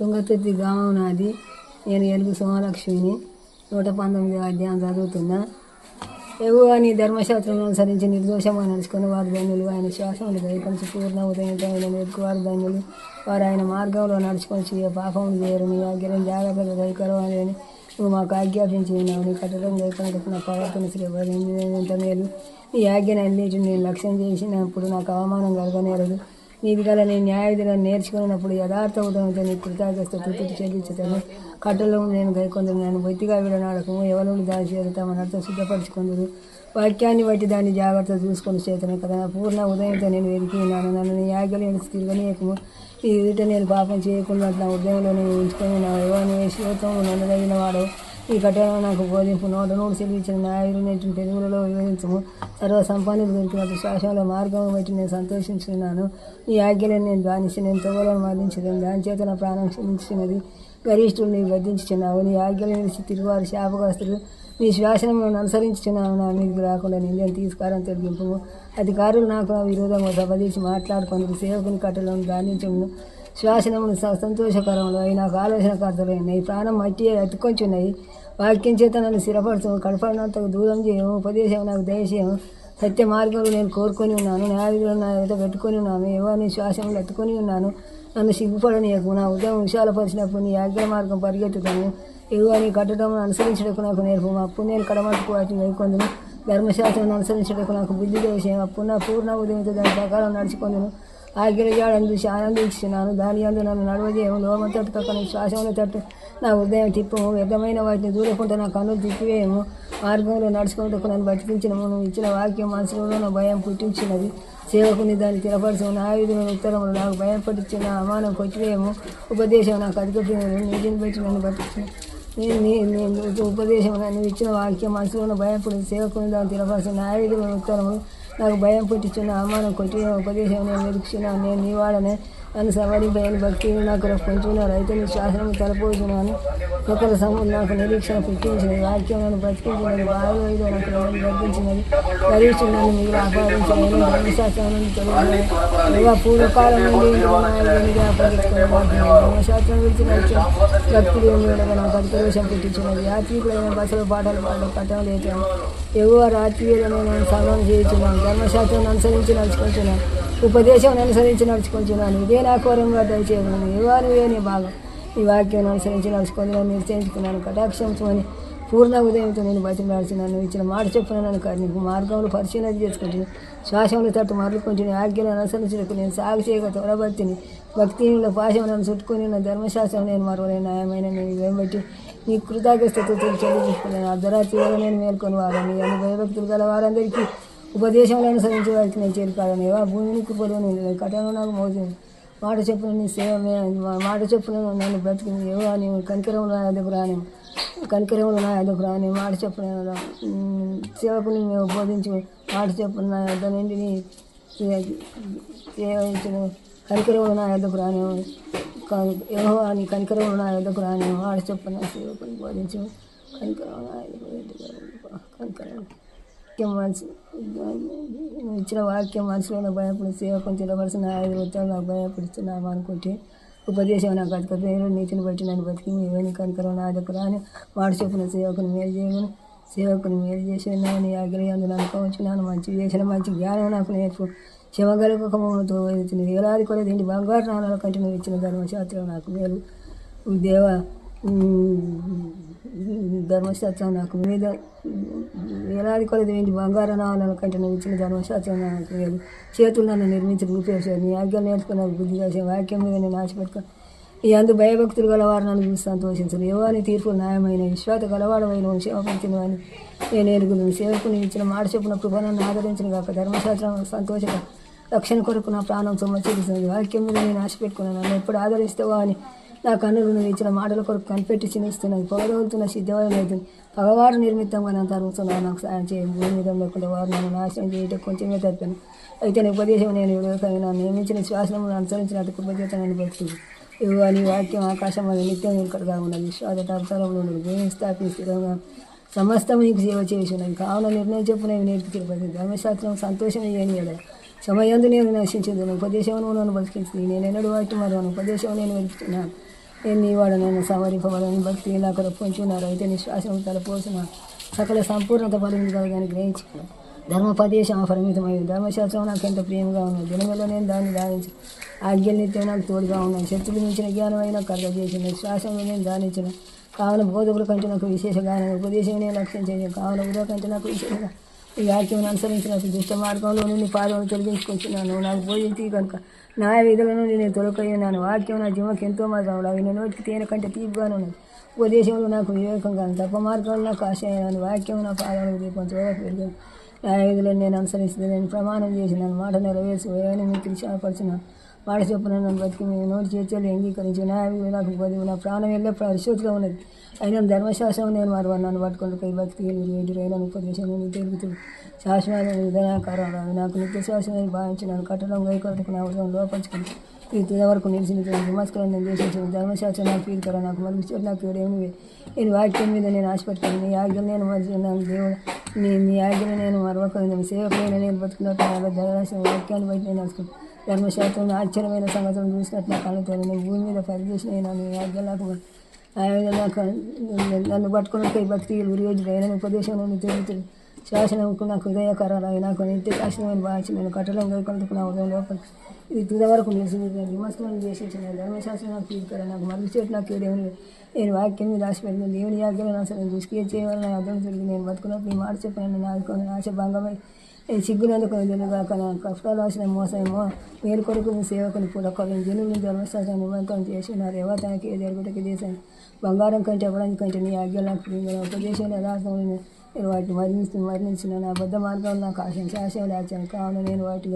తుంగతుర్తి గ్రామం నాది. నేను ఎలుగు సోమలక్ష్మిని నూట పంతొమ్మిది అధ్యాయం చదువుతున్నా. ఎగు ధర్మశాస్త్రం అనుసరించి నిర్దోషంగా నడుచుకుని వారి ధన్యులు ఆయన శ్వాసములు దయకొంచి పూర్ణ ఉదయంతమైన వారు వారి ధన్యులు. వారు ఆయన మార్గంలో నడుచుకొని చేయ పాపములు చేయరు. నీ ఆగ్రహం జాగ్రత్తగా దయకరవాలి అని నువ్వు మాకు ఆజ్ఞాపించి ఉన్నావు. నీ కట్టడం దయకొనకు నా ప్రవర్తన శ్రీవరింత మేలు నీ ఆజ్ఞను అన్నిటిని నేను లక్ష్యం చేసినప్పుడు నాకు అవమానం కలగనేరదు. నీది గల నీ న్యాయధిగా నేర్చుకున్నప్పుడు యథార్థ ఉదయంతో నీ కృతజ్ఞత తుతి చెల్లించుతాను కట్టలో నేను కైకొందరు బొత్తిగా విడనాడకము. ఎవరు దాని చేత తమ సిద్ధపరచుకుందరు వాక్యాన్ని బట్టి దాన్ని జాగ్రత్త చూసుకొని చేతను కదా. పూర్ణ ఉదయంతో నేను వెతికి ఉన్నాను. నన్ను నీ ఆజ్ఞలు ఎడుచు తిరగనీయకము. ఈ ఎదుట నేను పాపం చేయకుండా నా ఉదయంలో నేను ఉంచుకొని నా యువని శివత్వం నన్ను తగిన వాడు ఈ కట్టడం నాకు బోధింపు నోట నోటు సెలవించిన న్యాయులు నేటి తెలుగులలో వివరించము. సర్వ సంపన్నులు దొరికినట్టు శ్వాసంలో మార్గం బట్టి నేను సంతోషించున్నాను ఈ ఆజ్ఞలను నేను ధ్యానించి నేను తొగలను మరణించలేను. దాని చేత నా ప్రాణం క్షమించినది. గరిష్ఠులు నీ గద్దించుచున్నావు. నీ ఆజ్ఞలు నిలిచి తిరుగువారు శాపగ్రస్తులు. నీ శ్వాసనములను అనుసరించుచున్నావు. నా మీదకి రాకుండా నిందను తీసుకారం తొలగింపు అధికారులు నాకు విరోధంగా విరోధంగా చేసి మాట్లాడుకుని సేవకుని కట్టలను దానించము శ్వాసనమును స- సంతోషకరములు అయి నాకు ఆలోచనకర్తలైనాయి ప్రాణం మట్టి అతుకొంచున్నాయి వాక్యం చేత నన్ను స్థిరపరచము కడపడినంత దూరం చేయము ఉపదేశం నాకు దయచేయము సత్య మార్గంలో నేను కోరుకొని ఉన్నాను. న్యాయవిధులు నా ఎదుట పెట్టుకొని ఉన్నాను. ఎవరిని శ్వాసములు ఎత్తుకొని ఉన్నాను? నన్ను సిగ్గుపడనీయకు. నా ఉదయం విశాలపరిచినప్పుడు నీ ఆజ్ఞ మార్గం పరిగెత్తుతాను ఎవరిని కట్టడం అనుసరించడానికి నాకు నేర్పు. మా పుణ్యాలు కడమట్టుకు వాటిని వైకొందును ధర్మశాస్త్రం అనుసరించడానికి నాకు బుద్ధి దేశం అప్పుడు నా పూర్ణ ఉదయంతో దాని ప్రకారం నడుచుకొందును. ఆగిరజాడని చూసి ఆనందించున్నాను దాని అందు నన్ను నడవజేయము లోమ తట్టు కక్కని తట్టు నా ఉదయం తిప్పము. వ్యర్థమైన వాటిని దూరకుండా నా కన్నులు తిప్పివేయము మార్గంలో నడుచుకుంటూ నన్ను బతికించినము. నువ్వు ఇచ్చిన వాక్యం మనసులో నా భయం పుట్టించినది. సేవకుని దాన్ని తిరపరచము నా ఆయుధమైన ఉత్తరములు నాకు భయం పట్టించిన అమానం కొట్టివేయము ఉపదేశం నాకు అధికమైన నీటిని పెట్టి నన్ను బతికించిన నేను ఉపదేశం నన్ను ఇచ్చిన వాక్యం మనసులో భయపడి సేవకుని దాన్ని తిరపరచు నా ఆయుధమైన ఉత్తరములు నాకు భయం పుట్టించిన అవమానం కొట్టి ఉపదేశం నేను వెతుకుతున్నాను నేను నీ వాడనే నన్ను సవరింపని భక్తి నాకు రప్పించిన రైతుని శాసనం తలపోతున్నాను ఒకరి సములు నాకు నిరీక్షణ పుట్టించినది వాక్యం నన్ను బ్రతికించినది. బాగా ఐదు నాకు నన్ను గర్పించినది గరీచున్నాను మీరు ఆపాదించాలని ధర్మశాస్త్రాలను తొలగిన పూర్వకాలం నుండి ధర్మశాస్త్రం గురించి నచ్చిన భక్తులు ఉండగా నాకు అధికవేశం పుట్టించినది. యాత్రికులైన బసలు పాటలు పాటలు పట్టణం లేచాను ఎవో రాత్రియులను నేను సమరం చేయించున్నాను ధర్మశాస్త్రం అనుసరించి నడుచుకుంటున్నాను ఉపదేశం అనుసరించి నడుచుకుంటున్నాను. ఇదే నా కోరంగా చేయగలను ఎవరు నీ భాగం. ఈ వాక్యం అనుసరించి నడుచుకొని నన్ను నిశ్చయించుకున్నాను. కటాక్షించమని పూర్ణ ఉదయంతో నేను బతిమలాడుతున్నాను ఇచ్చిన మాట చెప్పిన నన్ను కాదు నీకు మార్గంలో పరిశీలన చేసుకుంటుంది శ్వాసంలో తట్టు మరలుకుంటుని ఆజ్ఞను అనుసరించడానికి నేను సాగు చేయక త్వరబత్తిని భక్తిలో పాశం నన్ను నా ధర్మశాస్త్రం నేను మరవలేని న్యాయమైన నేను ఇవేం బట్టి నీ కృతజ్ఞతతో చెల్లించుకున్నాను అర్ధరాత్రి నేను మేల్కొని వారని అన్ని భయభక్తులు గల వారందరికీ ఉపదేశంలో అనుసరించి వారికి నేను చేరుకాలని ఏవా భూమిని కృపలో నేను కటను నాకు మోసింది మాట చెప్పున నీ సేవ మాట చెప్పున నన్ను బ్రతికింది. ఏవో? నీ కనికరంలో నా ఎదుగు రాని కనికరంలో నా ఎదుగు రాని మాట చెప్పున సేవకుని మేము బోధించు. మాట చెప్పున నా యొద్ద నుండి నీ సే- కనికరంలో నా ఎదుగు రాని ఏవో నీ కనికరంలో నా ఎదుగు రాని మాట చెప్పున సేవకుని బోధించు. కనికరం నా ఎదుగు కనికరం వాక్యం మనసు ఇచ్చిన వాక్యం మనసులో భయపడి సేవకం తిరగలసిన ఐదు వృత్తాలు నాకు భయపడుతున్నాము అనుకుంటే ఉపదేశం నాకు అధిక పేరు నీతిని బట్టి నన్ను బతికి ఏమని కనుకరం నా దగ్గర అని వాడు చెప్పిన సేవకుని మేలు చేయమని. సేవకుని మేలు చేసి నీ ఆగ్రహందు అనుకోవచ్చున్నాను మంచి చేసిన మంచి జ్ఞానం నాకు నేర్పు. శివగలకముతో వెళ్తుంది వేలాది కొలది ఇంటి బంగారు నాణాల కంటే నువ్వు ఇచ్చిన ధర్మశాస్త్రం నాకు మేలు. దేవ ధర్మశాస్త్రం నాకు మీద వేలాది కొలది ఏంటి బంగారు నావాలను కంటే నువ్వు ఇచ్చిన ధర్మశాస్త్రం నాకు లేదు. చేతులు నన్ను నిర్మించి రూపేశారు. నీ ఆజ్ఞలు నేర్చుకున్న బుద్ధి చేసే వాక్యం మీద నేను ఆశపెట్టుకుని ఈ అందు భయభక్తులు గలవారు నన్ను చూసి సంతోషించరు. ఏవాని తీర్పు న్యాయమైన విశ్వాత గలవాడమైన క్షేమపరిచిన అని నేను ఎరుగును సేవకుని ఇచ్చిన మాట చెప్పిన కృపణను ఆదరించిన కాక ధర్మశాస్త్రం సంతోషంగా రక్షణ కొరకు నా ప్రాణం సొమ్మచిస్తుంది వాక్యం మీద నేను ఆశపెట్టుకున్నాను నన్ను ఎప్పుడు ఆదరిస్తావా అని నా కన్నులు నువ్వు ఇచ్చిన మాటల కొరకు కనిపెట్టి చినిస్తున్నది పొగదవుతున్న సిద్ధమైనది పగవారు నిర్మితంగా నన్ను తరుగుతున్నాను నాకు సాయం చేయండి. భూమి మీద లేకుండా వారు నన్ను నాశనం చేయటం కొంచెమే తప్పాను. అయితే నీ ఉపదేశం నేను విడవకని నన్ను నియమించిన శ్వాసను అనుసరించినట్టు కృపచేత నేను బతుకుంది ఇవి వాక్యం ఆకాశం అది నిత్యం నిలకడగా ఉన్నది. విశ్వాస అవసరంలో ఉన్నది భూమి స్థాపి స్థిరంగా సమస్తం నీకు సేవ చేసి ఉన్నది కావున నిర్ణయం చెప్పున నేర్పి తిరుపతి ధర్మశాస్త్రం సంతోషం ఏమి కదా సమయందు నేను నశించదు ఉపదేశం నన్ను బతికించింది. నేను ఎన్నడూ వాటి మరో ఉపదేశం నేను వెతుకుతున్నాను ఎన్ని వాడు నేను భక్తి ఇలా కూడా పొంచున్నారు. అయితే నిశ్వాసం తలపోసిన సకల సంపూర్ణత పరిమితి కదా కానీ గ్రహించుకున్నాను ధర్మపదేశం పరిమితమైంది ధర్మశాస్త్రం నాకు ఎంత ప్రేమగా ఉన్నది. దినములో నేను దాన్ని దానించి ఆజ్ఞలు నిత్యం నాకు తోడుగా ఉన్నాను శక్తులు మించిన జ్ఞానమైన కర్ర చేసిన శ్వాసంలో నేను దానించిన. కావున బోధకుల కంటే నాకు విశేష గానం ఉపదేశం నేను లక్ష్యం చేయను. కావున ఉదయ కంటే నాకు విశేషంగా ఈ వాక్యం అనుసరించినట్టు దుష్ట మార్గంలో నీ పాదం తొలగించుకుంటున్నాను నాకు బోధించి కనుక న్యాయ విధులను నుండి నేను తొలకయ్యాను వాక్యం నా జీవకి ఎంతో మార్గంలో అవి నేను నోటికి తేనె కంటే తీపిగానే ఉన్నది ఉపదేశంలో నాకు వివేకంగా తప్ప మార్గంలో నాకు ఆశయాను వాక్యం నా పాదాలను దీపం చూడక పెరిగాను న్యాయ విధులను నేను అనుసరిస్తుంది నేను ప్రమాణం చేసినాను మాట నెరవేర్చి వేయని మీకు త్రిశాపరిచినాను మాట చొప్పున నన్ను బతికి మీ నోటి చేతులు అంగీకరించి నా నాకు బదులు నా ప్రాణం వెళ్ళే పరిశోధిలో ఉన్నది. అయినా ధర్మశాస్త్రం నేను మరి నన్ను పట్టుకుంటూ బతికి భక్తి ఎదురైన ఉపదేశం నేను తిరుగుతుంది శాశ్వత విధానకారం నాకు నిత్య శాశ్వతని భావించినాను కట్టడం గైకొరకు నా ఉదయం లోపరుచుకుంది ఈ తుద వరకు నిలిచిన నమస్కారం నేను చేసిన ధర్మశాస్త్రం నాకు పీరికర నాకు మరుగు చోటు నాకు ఏడేమి నేను వాక్యం మీద నేను ఆశపెట్టాను నీ ఆజ్ఞలు నేను మరిచిన్నాను దేవుడు నీ నీ ఆజ్ఞలు నేను మరొకరు సేవకులైన నేను బతుకున్నట్టు ధర్మశాస్త్రం వాక్యాన్ని బయట నేను అనుకుంటాను ధర్మశాస్త్రం ఆశ్చర్యమైన సంగతులు చూసినట్టు నా కళ్ళు నేను భూమి మీద పరిచేసిన అయినా ఆజ్ఞలు నాకు ఆ విధంగా నన్ను పట్టుకున్న భక్తి విరోజుడైన ఉపదేశం నుండి తెలుగుతుంది శాసనంకు నాకు హృదయకరాలు నాకు నిత్య శాసనమైన భావించి నేను కట్టడం గైకొందుకు నా ఉదయం లోపల ఇది తుద వరకు నిలిచింది విమర్శనం చేసేసిన ధర్మశాస్త్రం నాకు తీసుకురా నాకు మరుగు చేతి నాకు ఏదేమి నేను వాక్యం మీద ఆశపెట్టిన దేవుని ఆజ్ఞలు అసలు దృష్టి చేయవాలని అర్థం తిరిగి నేను బతుకున్నప్పుడు ఈ మాట చెప్పిన నాదుకొని ఆశ భంగమై నేను సిగ్గునందుకుని జనుగాక నా కష్టాలు వచ్చిన మోసమేమో మేలు కొరకు మీ సేవకుని పుడకొని జనులు ధర్మశాస్త్రాన్ని నిబంధన చేసి నా రేవతానికి ఏ జరుగుటకి దేశాన్ని బంగారం కంటే అవ్వడానికి కంటే నీ ఆజ్ఞలు నాకు ప్రియమైన ఉపదేశాలు యథార్థం నేను వాటిని వర్ణించి వర్ణించిన నా బద్ద మార్గం నాకు ఆశ శాసనాలు ఆచాను కావున నేను వాటి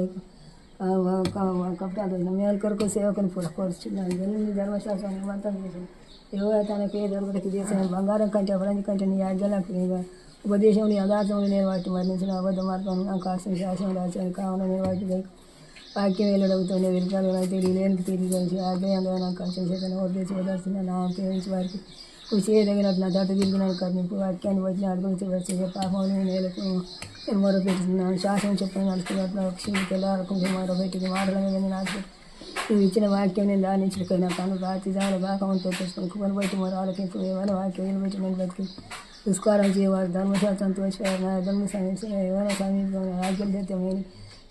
కపటాలు మేలు కొరకు సేవకుని పుడకొడుచున్నాను జరిగింది ధర్మశాస్త్రం నిమంతం చేసి యోగా తనకి ఏ దొరకటికి దేశాన్ని బంగారం కంటే అవడానికి కంటే నీ ఆజ్ఞలకు నాకు ప్రియమైన ఉపదేశంలో యథార్థములు నేను వాటిని మరణించిన అబద్ధ మార్గం నాకు ఆశం శాసనం రాశాను కావున నేను వాటి వాక్యం వెళ్ళడవుతుంది విరుగాలు అయితే లేనికి తిరిగి కలిసి ఆగ్రహంలో నాకు కష్టం చేతను ఉద్దేశం నా ప్రేమించి వారికి చేయదగినట్టు నా దాట తిరిగిన కర్ణింపు వాక్యాన్ని వచ్చిన అడుగులు వచ్చే పాపం నేలకు నేను మొరపెట్టుతున్నాను శాసనం చెప్పిన నడుస్తున్నట్లు క్షీణికి వెళ్ళాలనుకుంటే మొరపెట్టింది మాటల మీద నేను ఆశపెట్టి నువ్వు ఇచ్చిన వాక్యం నేను దానించకపోయినా కను రాత్రి దాని భాగంతో తెచ్చుకుని కుమని బయట మొర ఆలకింపు ఏమైనా వాక్యం నిలబెట్టి నేను బతికి దుష్కారం చేయవారు ధర్మశాస్త్రంతో ధర్మ సమీక్ష ఏమైనా సమీపం ఆజ్ఞలు తెత్తమని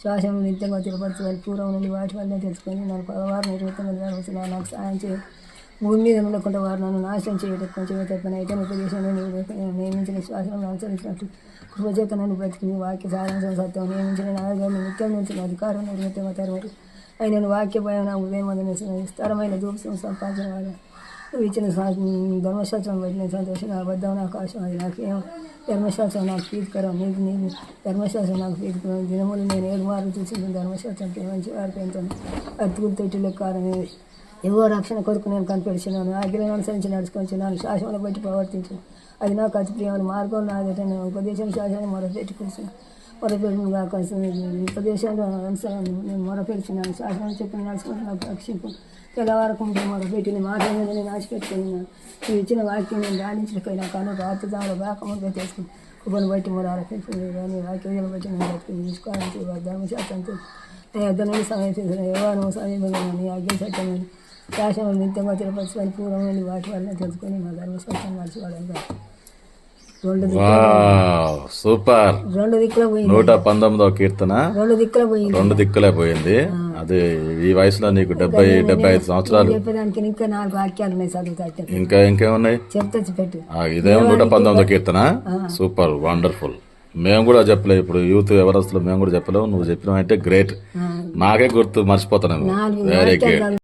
శ్వాసం నిత్యంగా తిరపరచుకొని పూర్వం నుండి వాటి వల్లనే తెలుసుకొని నన్ను పదవారు నిర్వహితంగా నిర్వహిస్తున్నా నాకు సాయం చేయ భూమి మీద ఉండకుండా వారు నన్ను నాశనం చేయడం కొంచెం తప్పని అయితే ఉపదేశంలో నియమించిన శ్వాసం అనుసరించినట్టు కృపచేత నన్ను బ్రతికి వాక్య సారాంశం సత్యం. నియమించిన నాయకులను నిత్యం నుంచి అధికారం నిర్వహితం తర్వాత. ఆయన వాక్య భయం నా ఉదయం అందిన విస్తారమైన దూపం సంపాదించిన వారు. నువ్వు ఇచ్చిన సా- ధర్మశాస్త్రం పెట్టిన సంతోషం అబద్ధం నాకు ఆశ అది నాకేం. ధర్మశాస్త్రం నాకు ప్రీతికరం నీకు నీకు ధర్మశాస్త్రం నాకు ప్రీతికరం. దినములు నేను ఏడు మార్లు చూసిన ధర్మశాస్త్రం మంచి వారికి ఎంతో అతుకులు తొట్టిలో కారణమే ఎవో రక్షణ కొరకు నేను కనిపెడుచున్నాను ఆజ్ఞలను అనుసరించి నడుచుకొచ్చున్నాను శాసనాలు బట్టి ప్రవర్తించు. అది నాకు అతి ప్రియమైన మార్గం నాదట నేను ఉపదేశం శాసనం మొరపెట్టుకుంటున్నాను మొరపెట్టిన కాక ఉపదేశాలు అనుసరణ నేను మొరపెడుచున్నాను. శాసనం చెప్పిన నడుచుకుంటే నాకు రక్షింపు. తెల్లవారకు మొరపెట్టిన మాట మీద నేను ఆశపెట్టుకున్నాను నువ్వు ఇచ్చిన వాక్యం నేను దానించకపోయినా కానీ రాత్రి దాని బాకముందుగా తెలుసుకుని కుప్పను బట్టి ఆరోపించింది కానీ వాక్యం బట్టి నేను బతికి తీసుకోవాలంటే ధర్మశాస్త్రంతో నేను యుద్ధ నుండి సమీపించిన యోగాను సమీపంగా నీ ఆజ్ఞ సత్యమని శాసనం వాటి వల్ల తెలుసుకొని ధర్మశాస్త్రం రెండు సూపర్. రెండు దిక్కుల పోయింది. నూట పంతొమ్మిదవ కీర్తన. రెండు దిక్కుల పోయింది. రెండు దిక్కులే పోయింది. అది ఈ వయసులో నీకు డెబ్బై డెబ్బై ఐదు సంవత్సరాలు. చెప్పేదానికి ఇంకా నాలుగు వాక్యాలు ఉన్నాయి చదువుతా. ఇంకా ఇంకేమున్నాయి? చెప్తా పెట్టు ఇదేమో నూట పంతొమ్మిదో కీర్తన. Super wonderful. మేము కూడా చెప్పలేము ఇప్పుడు యూత్ ఎవరస్తులు మేము కూడా చెప్పలేము. నువ్వు చెప్పినావు అంటే గ్రేట్ నాకే గుర్తు మర్చిపోతాను నాలుగు వెరీ గుడ్